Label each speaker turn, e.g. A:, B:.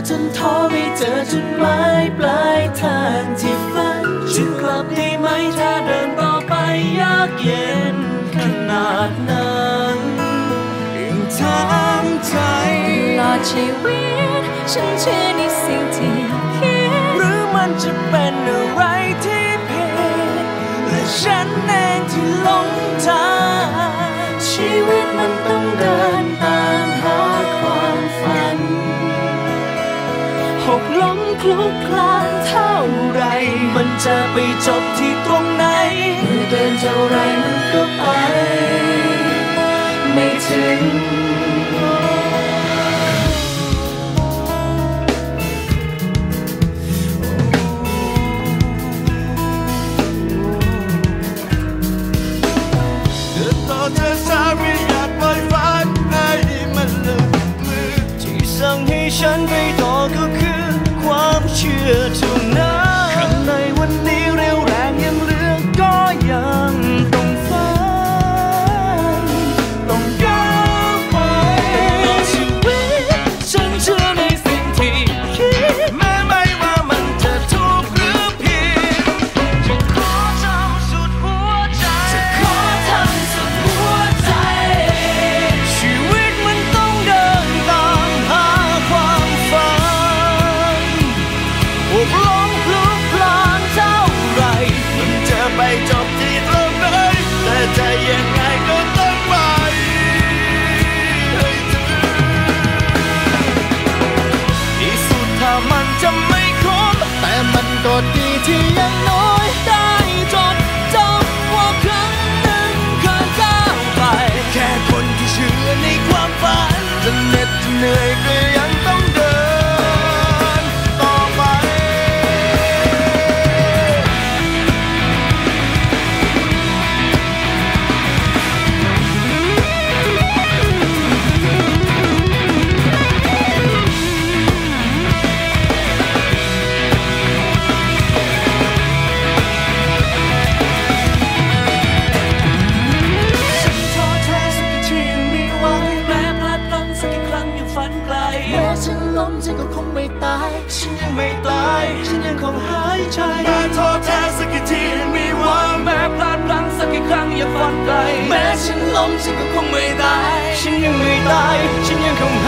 A: ท้อไม่เจอจุดหมายปลายทางที่ฝันจะกลับได้ไหมถ้าเดินต่อไปยากเย็นขนาดนั้นยังถามใจ
B: ตลอดชีวิตฉันเชื่อในสิ่งที่คิด
A: ลุกคลานเท่าไร มันจะไปจบที่ตรงไหนเมื่อเดินเท่าไรมันก็ไป ไม่ถึง
C: เดินต่อเธอสาไม่อยากปล่อยฝันให้มันหลุดมือ
A: ที่สั่งให้ฉันไป คว แต่
C: มันก็ดีที่ยัง
A: น้อยได้จดจำว่าครั้งหนึ่งเคยก้าวไป
C: แค่คนที่เชื่อในความฝันจะ
A: ฉันยังไม่ตาย ฉันยังคงหายใจ
C: แม้ท้อแท้สักกี่ทีมีหวัง
A: แม้พลาดพลั้งสักกี่ครั้งอย่าฝันไกล แม้ฉันล้มฉันก็คงไม่ตาย ฉันยังไม่ตาย ฉันยังคง